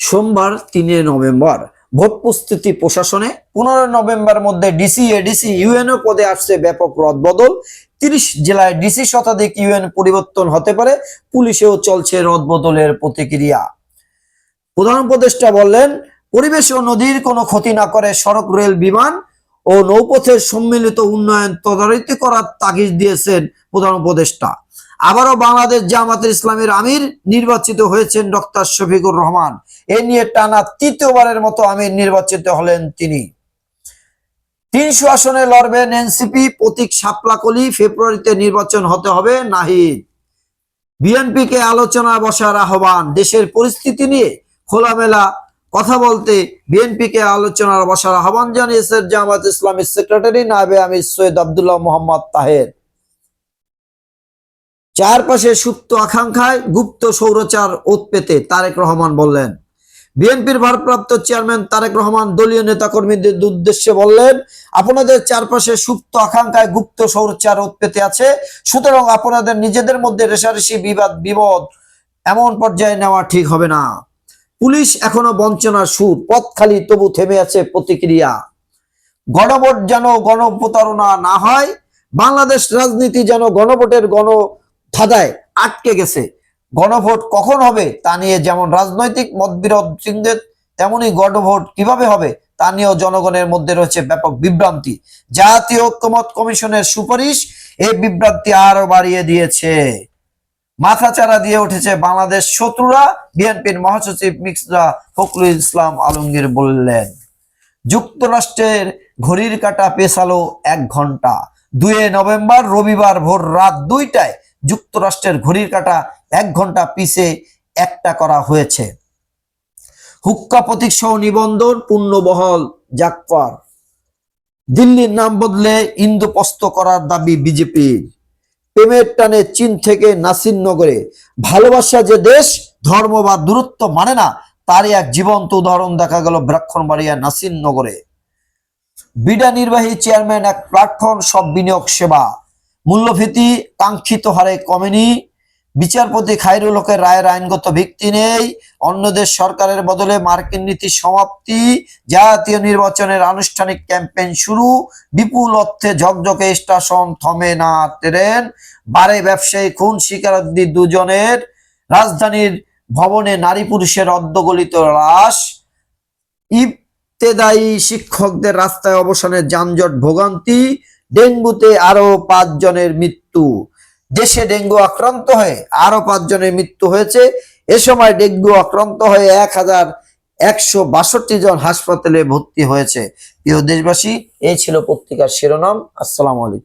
সোমবার তিনে November. Vote প্রস্তুতি প্রশাসনে পনেরো নভেম্বর মধ্যে ডিসি এডিসি ইউএনও পদে আসছে ব্যাপক রদবদল। তিরিশ জেলায় ডিসি শতাধিক ইউএন পরিবর্তন হতে পারে, পুলিশেও চলছে রদবদলের প্রতিক্রিয়া। প্রধান উপদেষ্টা বললেন, পরিবেশ ও নদীর কোনো ক্ষতি না করে সড়ক, রেল, বিমান ও নৌপথের সম্মিলিত উন্নয়ন তদারকি করার তাগিদ দিয়েছেন প্রধান উপদেষ্টা। আবারও বাংলাদেশ জামাতের ইসলামের আমির নির্বাচিত হয়েছেন ডক্টর শফিকুর রহমান। এ নিয়ে টানা তৃতীয়বারের মতো আমির নির্বাচিত হলেন তিনি। তিনশো আসনে লড়বেন এনসিপি, প্রতীক সাপলাকলি ফেব্রুয়ারিতে নির্বাচন হতে হবে নাহিদ। বিএনপিকে আলোচনা বসার আহ্বান, দেশের পরিস্থিতি নিয়ে খোলামেলা কথা বলতে বিএনপিকে আলোচনার বসার আহ্বান জানিয়েছেন জামাত ইসলামের সেক্রেটারি নাবে আমির সৈয়দ আবদুল্লাহ মোহাম্মদ তাহের। চারপাশে সুপ্ত আকাঙ্ক্ষায় গুপ্ত সৌরচার ওত পেতে তারেক রহমান বললেন। বিএনপির ভারপ্রাপ্ত চেয়ারম্যান তারেক রহমান দলীয় নেতাকর্মীদের উদ্দেশ্যে বললেন, আপনাদের চারপাশে সুপ্ত আকাঙ্ক্ষায় গুপ্ত সৌরচার ওত পেতে আছে, সুতরাং আপনাদের নিজেদের মধ্যে রেশারেশি বিবাদ বিপদ এমন পর্যায়ে নেওয়া ঠিক হবে না। পুলিশ এখনও বঞ্চনার সুর, পথ খালি তবু থেমে আছে প্রতিক্রিয়া। গণভোট যেন গণপ্রতারণা না হয়, বাংলাদেশ রাজনীতি যেন গণভোটের গণ ধাঁধায় আটকে গেছে। গণভোট কখন হবে তা নিয়ে যেমন রাজনৈতিক মতবিরোধ চিহ্নের, তেমনি গণভোট কীভাবে হবে তা নিয়েও জনগণের মধ্যে রয়েছে ব্যাপক বিভ্রান্তি। জাতীয় ঐক্যমত কমিশনের সুপারিশ এই বিভ্রান্তি আরও বাড়িয়ে দিয়েছে। মাথাচাড়া দিয়ে উঠেছে বাংলাদেশ শত্রুরা, বিএনপির মহাসচিব মিক্সরা ফখরুল ইসলাম আলমগীর বললেন। যুক্তরাষ্ট্রের ঘড়ির কাটা পেছালো এক ঘণ্টা দুয়ে নভেম্বর রবিবার ভোর রাত দুইটায় যুক্তরাষ্ট্রের ঘড়ির কাটা এক ঘণ্টা পিছে একটা করা হয়েছে। হুক্কা প্রতীক সহ নিবন্ধন, পূর্ণবহল জাকপার দিল্লির নাম বদলে ইন্দোপস্ত করার দাবি বিজেপির প্রেমের টানে চীন থেকে নাসিরনগরে, ভালোবাসা যে দেশ, ধর্ম বা দূরত্ব মানে না, তারই এক জীবন্ত উদাহরণ দেখা গেল ব্রাক্ষণবাড়িয়া নাসিরনগরে। বিডা নির্বাহী চেয়ারম্যান এক প্ল্যাটফর্ম সব বিনিয়োগ সেবা। মূল্যভীতি কাঙ্ক্ষিত হারে কমেনি। বিচারপতি খায়রুল হকের রায়ের আইনগত ভিত্তি নেই। অন্য দেশ সরকারের বদলে মার্কিন নীতি সমাপ্তি। জাতীয় নির্বাচনের আনুষ্ঠানিক ক্যাম্পেইন শুরু। বিপুল অর্থে ঝকঝকে স্টেশন থমে না ট্রেন বারে ব্যবসায়ী খুন স্বীকারোক্তি দুজনের। রাজধানীর ভবনে নারী পুরুষের অর্ধগলিত লাশ। ইবতেদায়ী শিক্ষকদের রাস্তায় অবসানের যানজট ভোগান্তি। ডেঙ্গুতে আরও পাঁচ জনের মৃত্যু। দেশে ডেঙ্গু আক্রান্ত হয়ে আরও পাঁচ জনের মৃত্যু হয়েছে। এ সময় ডেঙ্গু আক্রান্ত হয়ে এক হাজার একশো বাষট্টি জন হাসপাতালে ভর্তি হয়েছে। প্রিয় দেশবাসী, এই ছিল পত্রিকার শিরোনাম। আসসালাম আলাইকুম।